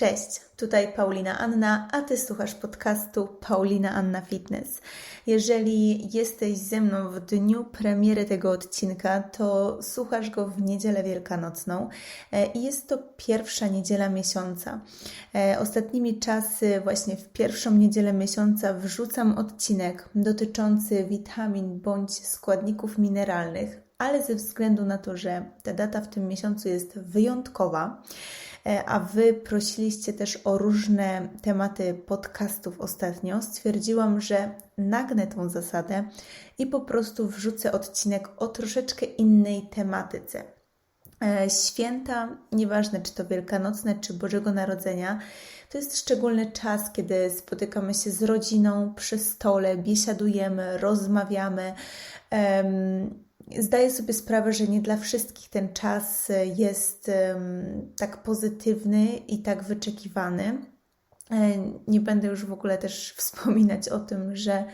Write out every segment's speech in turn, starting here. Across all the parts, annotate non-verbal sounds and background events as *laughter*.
Cześć, tutaj Paulina Anna, a Ty słuchasz podcastu Paulina Anna Fitness. Jeżeli jesteś ze mną w dniu premiery tego odcinka, to słuchasz go w niedzielę wielkanocną e, i jest to pierwsza niedziela miesiąca. E, ostatnimi czasy, właśnie w pierwszą niedzielę miesiąca, wrzucam odcinek dotyczący witamin bądź składników mineralnych, ale ze względu na to, że ta data w tym miesiącu jest wyjątkowa, a Wy prosiliście też o różne tematy podcastów ostatnio, stwierdziłam, że nagnę tą zasadę i po prostu wrzucę odcinek o troszeczkę innej tematyce. E, święta, nieważne czy to wielkanocne, czy Bożego Narodzenia, to jest szczególny czas, kiedy spotykamy się z rodziną przy stole, biesiadujemy, rozmawiamy. Um, Zdaję sobie sprawę, że nie dla wszystkich ten czas jest tak pozytywny i tak wyczekiwany. E, nie będę już w ogóle też *laughs* wspominać o tym, że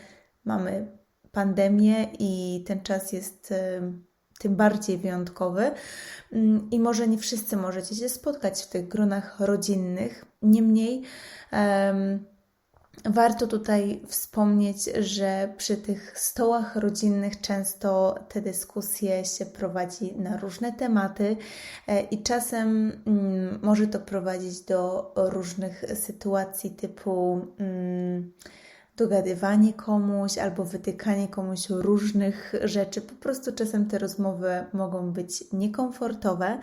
mamy pandemię i ten czas jest tym bardziej wyjątkowy. Mm, I może nie wszyscy możecie się spotkać w tych gronach rodzinnych. Niemniej, Warto tutaj wspomnieć, że przy tych stołach rodzinnych często te dyskusje się prowadzi na różne tematy e, i czasem mm, może to prowadzić do różnych sytuacji typu mm, dogadywanie komuś albo wytykanie komuś różnych rzeczy. Po prostu czasem te rozmowy mogą być niekomfortowe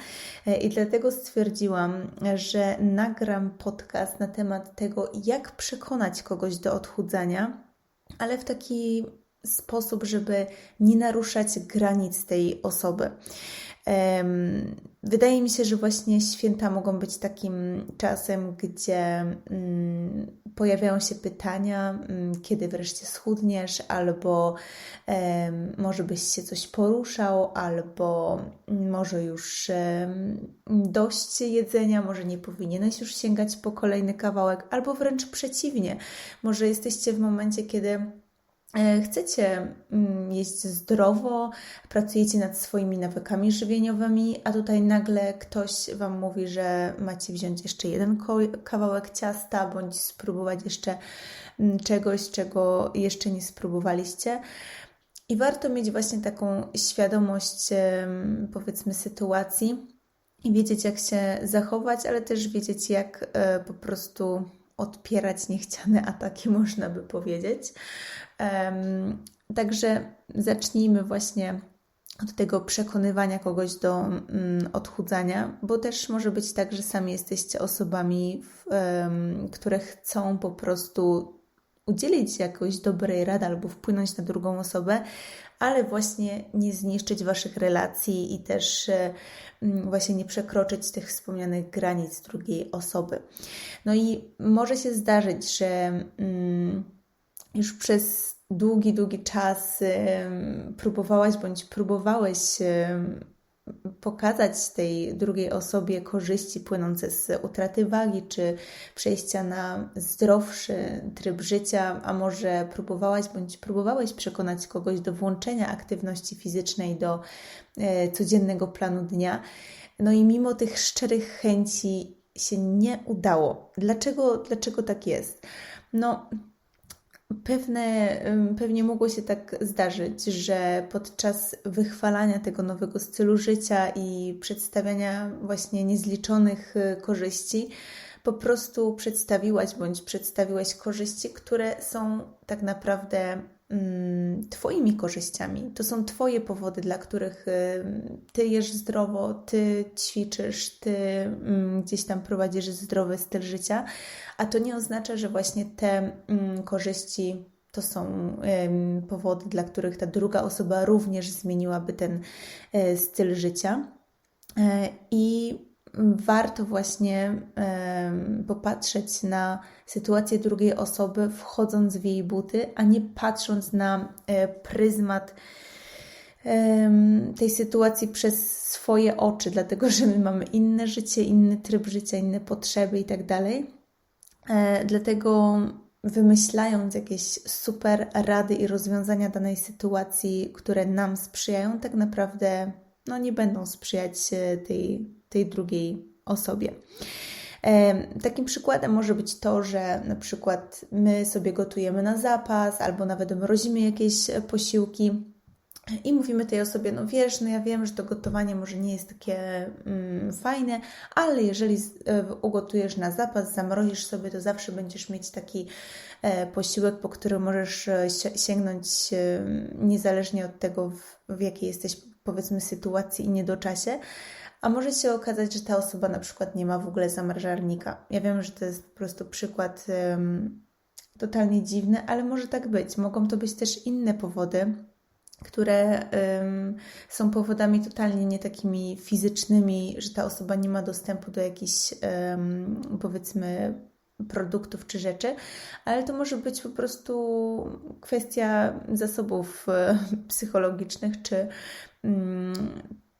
e, i dlatego stwierdziłam, że nagram podcast na temat tego, jak przekonać kogoś do odchudzania, ale w taki sposób, żeby nie naruszać granic tej osoby. Wydaje mi się, że właśnie święta mogą być takim czasem, gdzie mm, pojawiają się pytania, mm, kiedy wreszcie schudniesz, albo może byś się coś poruszał, albo może już dość jedzenia, może nie powinieneś już sięgać po kolejny kawałek, albo wręcz przeciwnie, może jesteście w momencie, kiedy chcecie mm, jeść zdrowo, pracujecie nad swoimi nawykami żywieniowymi, a tutaj nagle ktoś Wam mówi, że macie wziąć jeszcze jeden kawałek ciasta, bądź spróbować jeszcze mm, czegoś, czego jeszcze nie spróbowaliście. I warto mieć właśnie taką świadomość, powiedzmy, sytuacji i wiedzieć, jak się zachować, ale też wiedzieć, jak e, po prostu odpierać niechciane ataki, *laughs* można by powiedzieć. Także zacznijmy właśnie od tego przekonywania kogoś do mm, odchudzania, bo też może być tak, że sami jesteście osobami, które chcą po prostu udzielić jakoś dobrej rady albo wpłynąć na drugą osobę, ale właśnie nie zniszczyć Waszych relacji i też e, mm, właśnie nie przekroczyć tych wspomnianych granic drugiej osoby. No i może się zdarzyć, że mm, już przez długi, długi czas próbowałaś bądź próbowałeś pokazać tej drugiej osobie korzyści płynące z utraty wagi, czy przejścia na zdrowszy tryb życia, a może próbowałaś bądź próbowałeś przekonać kogoś do włączenia aktywności fizycznej do e, codziennego planu dnia. No i mimo tych szczerych chęci się nie udało. Dlaczego, dlaczego tak jest? No, Pewne, pewnie mogło się tak zdarzyć, że podczas wychwalania tego nowego stylu życia i przedstawiania właśnie niezliczonych y, korzyści, po prostu przedstawiłaś bądź przedstawiłeś korzyści, które są tak naprawdę Twoimi korzyściami. To są Twoje powody, dla których y, Ty jesz zdrowo, Ty ćwiczysz, Ty mm, gdzieś tam prowadzisz zdrowy styl życia, a to nie oznacza, że właśnie te mm, korzyści to są powody, dla których ta druga osoba również zmieniłaby ten e, styl życia. E, I warto właśnie popatrzeć na sytuację drugiej osoby, wchodząc w jej buty, a nie patrząc na e, pryzmat tej sytuacji przez swoje oczy, dlatego że my mamy inne życie, inny tryb życia, inne potrzeby i tak dalej. Dlatego wymyślając jakieś super rady i rozwiązania danej sytuacji, które nam sprzyjają, tak naprawdę no, nie będą sprzyjać tej, tej drugiej osobie. Takim przykładem może być to, że na przykład my sobie gotujemy na zapas albo nawet mrozimy jakieś posiłki. I mówimy tej osobie, no wiesz, no ja wiem, że to gotowanie może nie jest takie mm, fajne, ale jeżeli e, ugotujesz na zapas, zamrozisz sobie, to zawsze będziesz mieć taki e, posiłek, po który możesz e, sięgnąć e, niezależnie od tego, w, w jakiej jesteś, powiedzmy, sytuacji i niedoczasie. A może się okazać, że ta osoba na przykład nie ma w ogóle zamrażarnika. Ja wiem, że to jest po prostu przykład totalnie dziwny, ale może tak być. Mogą to być też inne powody, które są powodami totalnie nie takimi fizycznymi, że ta osoba nie ma dostępu do jakichś, powiedzmy, produktów czy rzeczy, ale to może być po prostu kwestia zasobów e, psychologicznych, czy, mm,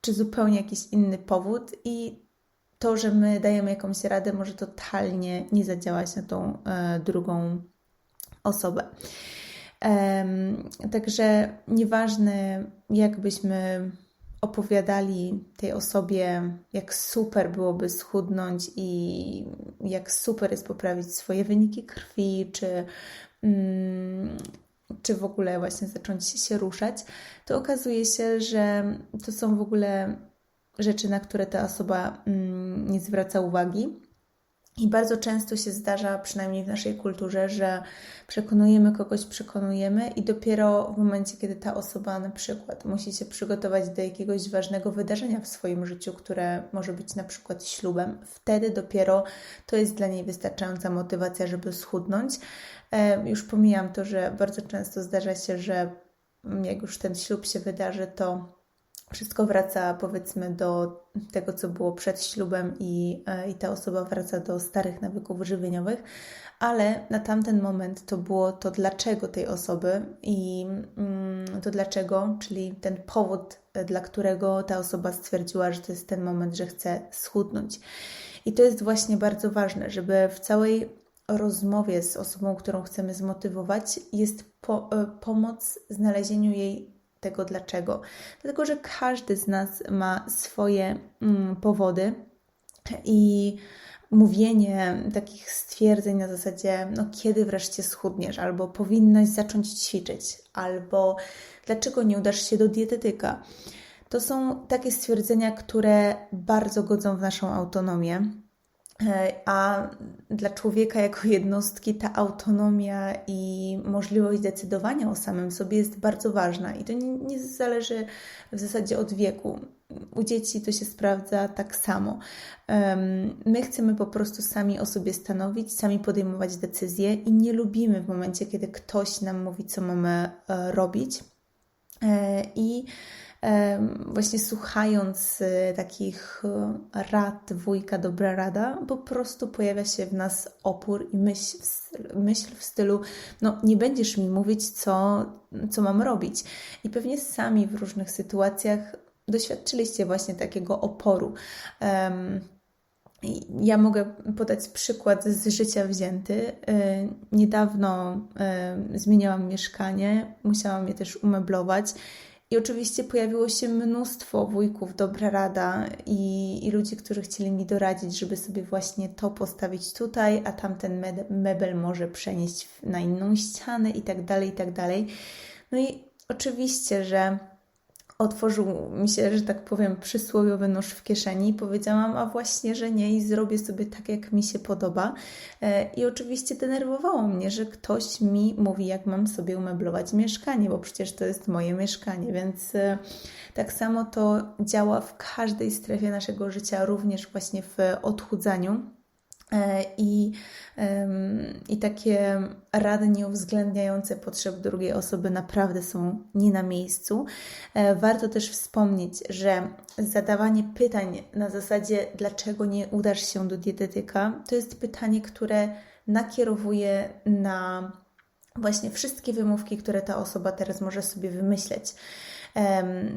czy zupełnie jakiś inny powód i to, że my dajemy jakąś radę, może totalnie nie zadziałać na tą e, drugą osobę. Także nieważne, jakbyśmy opowiadali tej osobie, jak super byłoby schudnąć i jak super jest poprawić swoje wyniki krwi, czy, mm, czy w ogóle właśnie zacząć się ruszać, to okazuje się, że to są w ogóle rzeczy, na które ta osoba mm, nie zwraca uwagi. I bardzo często się zdarza, przynajmniej w naszej kulturze, że przekonujemy kogoś, przekonujemy, i dopiero w momencie, kiedy ta osoba na przykład musi się przygotować do jakiegoś ważnego wydarzenia w swoim życiu, które może być na przykład ślubem, wtedy dopiero to jest dla niej wystarczająca motywacja, żeby schudnąć. E, już pomijam to, że bardzo często zdarza się, że jak już ten ślub się wydarzy, to wszystko wraca powiedzmy do tego, co było przed ślubem i, e, i ta osoba wraca do starych nawyków żywieniowych, ale na tamten moment to było to dlaczego tej osoby i mm, to dlaczego, czyli ten powód, e, dla którego ta osoba stwierdziła, że to jest ten moment, że chce schudnąć. I to jest właśnie bardzo ważne, żeby w całej rozmowie z osobą, którą chcemy zmotywować, jest po, e, pomoc w znalezieniu jej tego dlaczego. Dlatego, że każdy z nas ma swoje mm, powody i mówienie takich stwierdzeń na zasadzie, no kiedy wreszcie schudniesz, albo powinnaś zacząć ćwiczyć, albo dlaczego nie udasz się do dietetyka. To są takie stwierdzenia, które bardzo godzą w naszą autonomię a dla człowieka jako jednostki ta autonomia i możliwość decydowania o samym sobie jest bardzo ważna i to nie, nie zależy w zasadzie od wieku. U dzieci to się sprawdza tak samo. My chcemy po prostu sami o sobie stanowić, sami podejmować decyzje i nie lubimy w momencie, kiedy ktoś nam mówi, co mamy e, robić. E, I właśnie słuchając y, takich y, rad, wujka, dobra rada, po prostu pojawia się w nas opór i myśl, myśl w stylu, no nie będziesz mi mówić, co, co mam robić. I pewnie sami w różnych sytuacjach doświadczyliście właśnie takiego oporu. Ja mogę podać przykład z życia wzięty. Y, niedawno zmieniałam mieszkanie, musiałam je też umeblować i oczywiście pojawiło się mnóstwo wujków, dobra rada i, i ludzi, którzy chcieli mi doradzić, żeby sobie właśnie to postawić tutaj, a tamten mebel może przenieść na inną ścianę i tak dalej, i tak dalej. No i oczywiście, że otworzył mi się, że tak powiem, przysłowiowy nóż w kieszeni i powiedziałam, a właśnie, że nie i zrobię sobie tak, jak mi się podoba. E, I oczywiście denerwowało mnie, że ktoś mi mówi, jak mam sobie umeblować mieszkanie, bo przecież to jest moje mieszkanie, więc e, tak samo to działa w każdej strefie naszego życia, również właśnie w odchudzaniu. E, I, I takie rady nieuwzględniające potrzeb drugiej osoby naprawdę są nie na miejscu. E, warto też wspomnieć, że zadawanie pytań na zasadzie, dlaczego nie udasz się do dietetyka, to jest pytanie, które nakierowuje na właśnie wszystkie wymówki, które ta osoba teraz może sobie wymyśleć.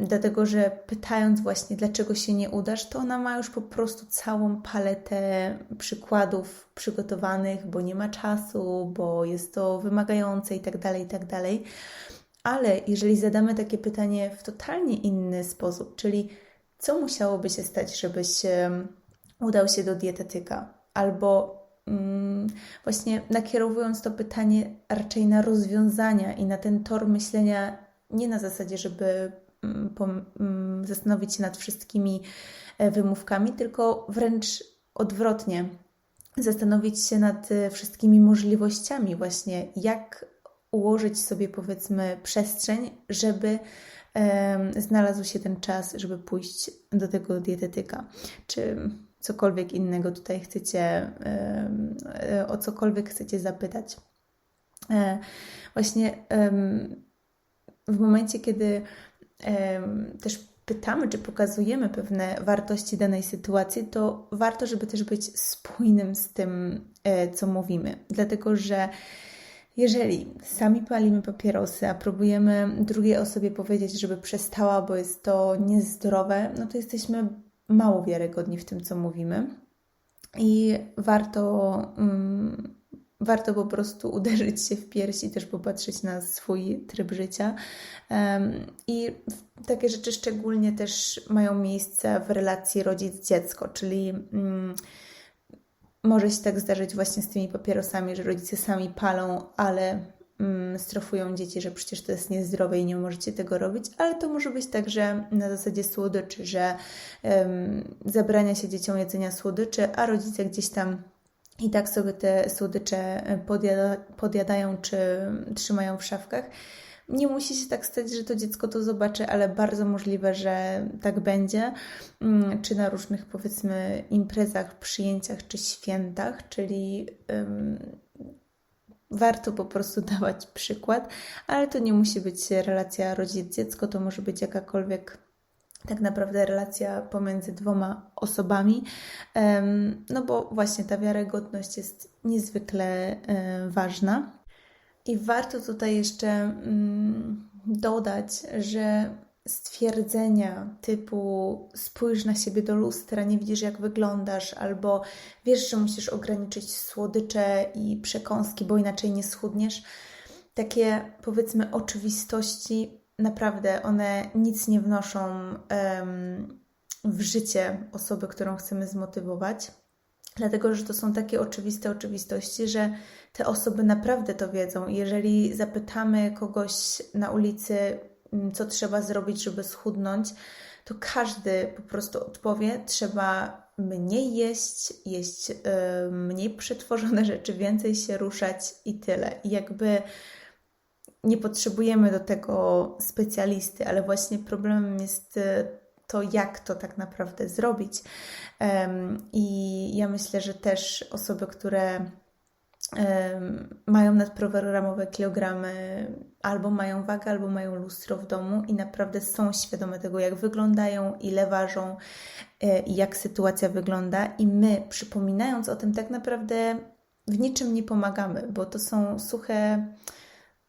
Dlatego, że pytając właśnie, dlaczego się nie udasz, to ona ma już po prostu całą paletę przykładów przygotowanych, bo nie ma czasu, bo jest to wymagające i tak dalej, i tak. Ale jeżeli zadamy takie pytanie w totalnie inny sposób, czyli co musiałoby się stać, żebyś udał się do dietetyka? albo mm, właśnie nakierowując to pytanie raczej na rozwiązania i na ten tor myślenia, nie na zasadzie, żeby mm, mm, zastanowić się nad wszystkimi e, wymówkami, tylko wręcz odwrotnie, zastanowić się nad e, wszystkimi możliwościami, właśnie jak ułożyć sobie, powiedzmy, przestrzeń, żeby znalazł się ten czas, żeby pójść do tego dietetyka, czy cokolwiek innego tutaj chcecie, e, o cokolwiek chcecie zapytać. Właśnie w momencie, kiedy też pytamy, czy pokazujemy pewne wartości danej sytuacji, to warto, żeby też być spójnym z tym, e, co mówimy. Dlatego, że jeżeli sami palimy papierosy, a próbujemy drugiej osobie powiedzieć, żeby przestała, bo jest to niezdrowe, no to jesteśmy mało wiarygodni w tym, co mówimy. I warto, um, warto po prostu *laughs* uderzyć się w piersi, też popatrzeć na swój tryb życia. I takie rzeczy szczególnie też mają miejsce w relacji rodzic-dziecko, czyli um, może się tak zdarzyć właśnie z tymi papierosami, że rodzice sami palą, ale mm, strofują dzieci, że przecież to jest niezdrowe i nie możecie tego robić, ale to może być także na zasadzie słodyczy, że zabrania się dzieciom jedzenia słodyczy, a rodzice gdzieś tam i tak sobie te słodycze podjada, podjadają czy trzymają w szafkach. Nie musi się tak stać, że to dziecko to zobaczy, ale bardzo możliwe, że tak będzie. Mm, czy na różnych, powiedzmy, imprezach, przyjęciach czy świętach, czyli warto po prostu dawać przykład, ale to nie musi być relacja rodzic-dziecko, to może być jakakolwiek tak naprawdę relacja pomiędzy dwoma osobami, no bo właśnie ta wiarygodność jest niezwykle e, ważna. I warto tutaj jeszcze mm, dodać, że stwierdzenia typu spójrz na siebie do lustra, nie widzisz jak wyglądasz, albo wiesz, że musisz ograniczyć słodycze i przekąski, bo inaczej nie schudniesz. Takie powiedzmy oczywistości, naprawdę one nic nie wnoszą um, w życie osoby, którą chcemy zmotywować dlatego że to są takie oczywiste oczywistości, że te osoby naprawdę to wiedzą. Jeżeli zapytamy kogoś na ulicy, co trzeba zrobić, żeby schudnąć, to każdy po prostu odpowie: trzeba mniej jeść, jeść mniej przetworzone rzeczy, więcej się ruszać i tyle. I jakby nie potrzebujemy do tego specjalisty, ale właśnie problemem jest to, jak to tak naprawdę zrobić. I ja myślę, że też osoby, które mają nadprogramowe kilogramy, albo mają wagę, albo mają lustro w domu i naprawdę są świadome tego, jak wyglądają, ile ważą e, i jak sytuacja wygląda. I my, przypominając o tym, tak naprawdę w niczym nie pomagamy, bo to są suche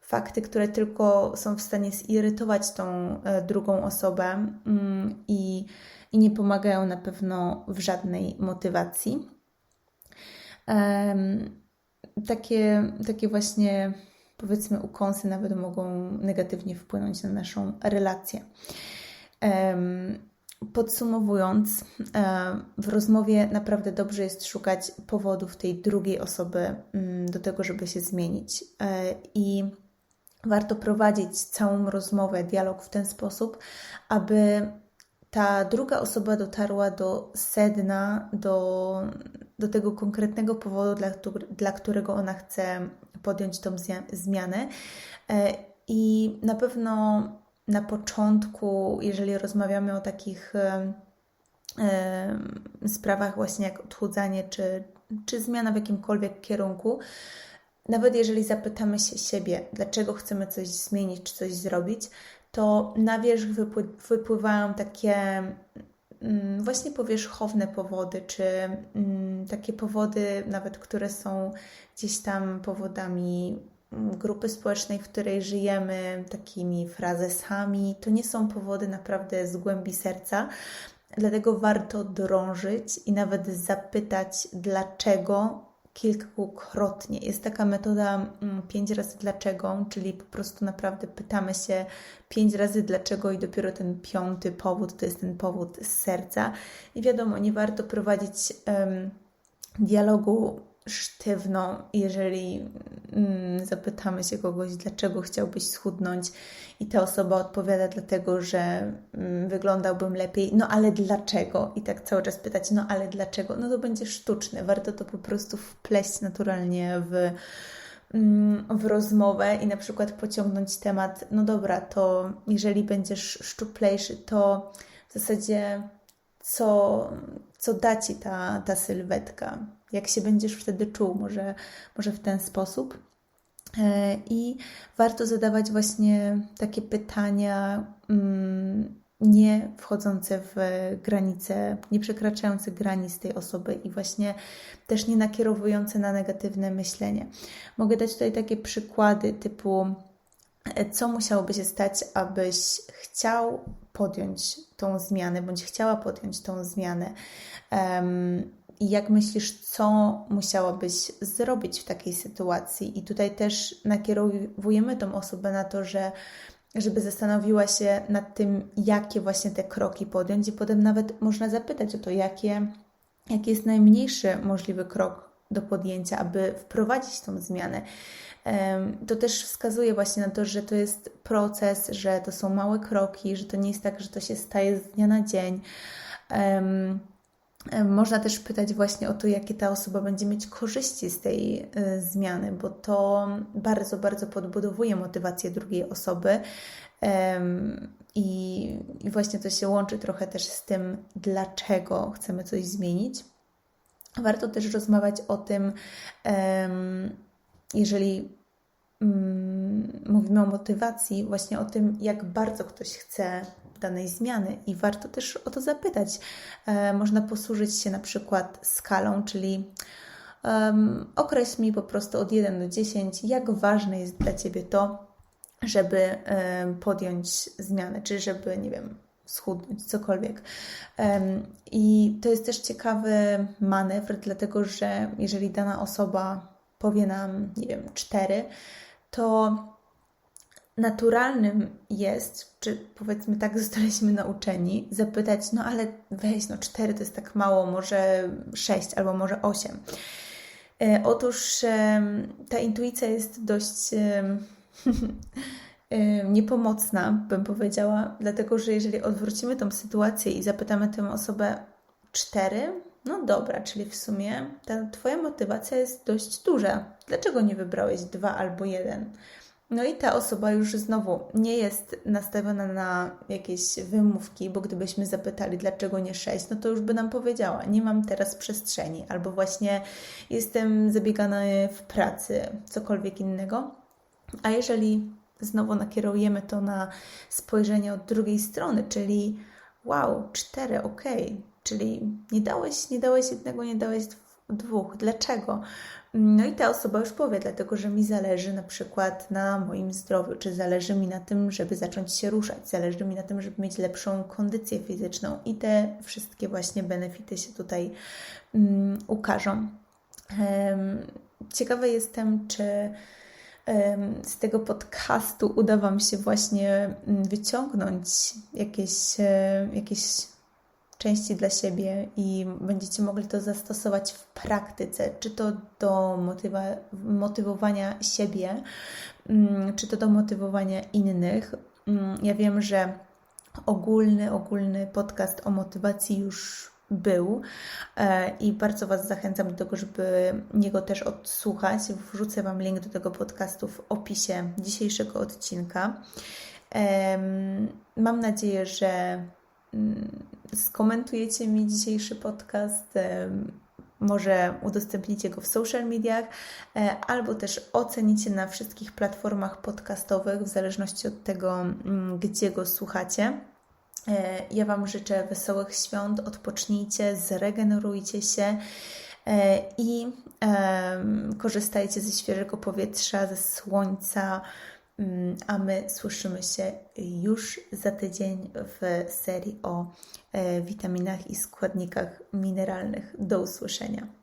fakty, które tylko są w stanie zirytować tą e, drugą osobę mm, i, i nie pomagają na pewno w żadnej motywacji. Takie, takie właśnie powiedzmy ukąsy nawet mogą negatywnie wpłynąć na naszą relację. Podsumowując, e, w rozmowie naprawdę dobrze jest szukać powodów tej drugiej osoby mm, do tego, żeby się zmienić. E, I warto prowadzić całą rozmowę, dialog w ten sposób, aby ta druga osoba dotarła do sedna, do, do tego konkretnego powodu, dla, dla którego ona chce podjąć tą zmianę. E, I na pewno na początku, jeżeli rozmawiamy o takich e, e, sprawach, właśnie jak odchudzanie czy, czy zmiana w jakimkolwiek kierunku, nawet jeżeli zapytamy się siebie, dlaczego chcemy coś zmienić czy coś zrobić, to na wierzch wypływają takie mm, właśnie powierzchowne powody, czy mm, takie powody, nawet które są gdzieś tam powodami mm, grupy społecznej, w której żyjemy, takimi frazesami. To nie są powody naprawdę z głębi serca. Dlatego warto drążyć i nawet zapytać, dlaczego kilkukrotnie. Jest taka metoda mm, pięć razy dlaczego, czyli po prostu naprawdę pytamy się pięć razy dlaczego i dopiero ten piąty powód to jest ten powód z serca. I wiadomo, nie warto prowadzić um, dialogu sztywną, jeżeli mm, zapytamy się kogoś, dlaczego chciałbyś schudnąć, i ta osoba odpowiada, dlatego że mm, wyglądałbym lepiej, no ale dlaczego? I tak cały czas pytać, no ale dlaczego? No to będzie sztuczne. Warto to po prostu wpleść naturalnie w, mm, w rozmowę i na przykład pociągnąć temat, no dobra, to jeżeli będziesz szczuplejszy, to w zasadzie co, co da ci ta, ta sylwetka, jak się będziesz wtedy czuł, może, może w ten sposób. E, I warto zadawać właśnie takie pytania mm, nie wchodzące w granice, nie przekraczające granic tej osoby i właśnie też nie nakierowujące na negatywne myślenie. Mogę dać tutaj takie przykłady typu e, co musiałoby się stać, abyś chciał podjąć tą zmianę, bądź chciała podjąć tą zmianę. I jak myślisz, co musiałabyś zrobić w takiej sytuacji? I tutaj też nakierowujemy tą osobę na to, że żeby zastanowiła się nad tym, jakie właśnie te kroki podjąć, i potem nawet można zapytać o to, jaki jest najmniejszy możliwy krok do podjęcia, aby wprowadzić tą zmianę. To też wskazuje właśnie na to, że to jest proces, że to są małe kroki, że to nie jest tak, że to się staje z dnia na dzień. Można też pytać właśnie o to, jakie ta osoba będzie mieć korzyści z tej y, zmiany, bo to bardzo, bardzo podbudowuje motywację drugiej osoby. I, I właśnie to się łączy trochę też z tym, dlaczego chcemy coś zmienić. Warto też rozmawiać o tym, jeżeli mm, mówimy o motywacji, właśnie o tym, jak bardzo ktoś chce danej zmiany i warto też o to zapytać. E, można posłużyć się na przykład skalą, czyli um, określ mi po prostu od 1 do 10, jak ważne jest dla Ciebie to, żeby um, podjąć zmianę, czy żeby, nie wiem, schudnąć, cokolwiek. I to jest też ciekawy manewr, dlatego że jeżeli dana osoba powie nam, nie wiem, 4, to naturalnym jest, czy powiedzmy tak zostaliśmy nauczeni, zapytać, no ale weź, no cztery to jest tak mało, może sześć albo może osiem. E, otóż e, ta intuicja jest dość *laughs* e, niepomocna, bym powiedziała, dlatego że jeżeli odwrócimy tą sytuację i zapytamy tę osobę cztery, no dobra, czyli w sumie ta Twoja motywacja jest dość duża. Dlaczego nie wybrałeś dwa albo jeden? No i ta osoba już znowu nie jest nastawiona na jakieś wymówki, bo gdybyśmy zapytali, dlaczego nie sześć, no to już by nam powiedziała, nie mam teraz przestrzeni, albo właśnie jestem zabiegana w pracy, cokolwiek innego. A jeżeli znowu nakierujemy to na spojrzenie od drugiej strony, czyli wow, cztery, ok, czyli nie dałeś, nie dałeś jednego, nie dałeś dwóch. Dlaczego? No i ta osoba już powie, dlatego że mi zależy na przykład na moim zdrowiu, czy zależy mi na tym, żeby zacząć się ruszać, zależy mi na tym, żeby mieć lepszą kondycję fizyczną i te wszystkie właśnie benefity się tutaj um, ukażą. Um, ciekawa jestem, czy z tego podcastu uda Wam się właśnie mm, wyciągnąć jakieś, e, jakieś części dla siebie i będziecie mogli to zastosować w praktyce, czy to do motywa- motywowania siebie, mm, czy to do motywowania innych. Mm, ja wiem, że ogólny, ogólny podcast o motywacji już był e, i bardzo Was zachęcam do tego, żeby niego też odsłuchać. Wrzucę Wam link do tego podcastu w opisie dzisiejszego odcinka. Mam nadzieję, że mm, skomentujecie mi dzisiejszy podcast, może udostępnicie go w social mediach, e, albo też ocenicie na wszystkich platformach podcastowych, w zależności od tego, mm, gdzie go słuchacie. E, ja Wam życzę wesołych świąt, odpocznijcie, zregenerujcie się e, i korzystajcie ze świeżego powietrza, ze słońca, a my słyszymy się już za tydzień w serii o E, witaminach i składnikach mineralnych. Do usłyszenia.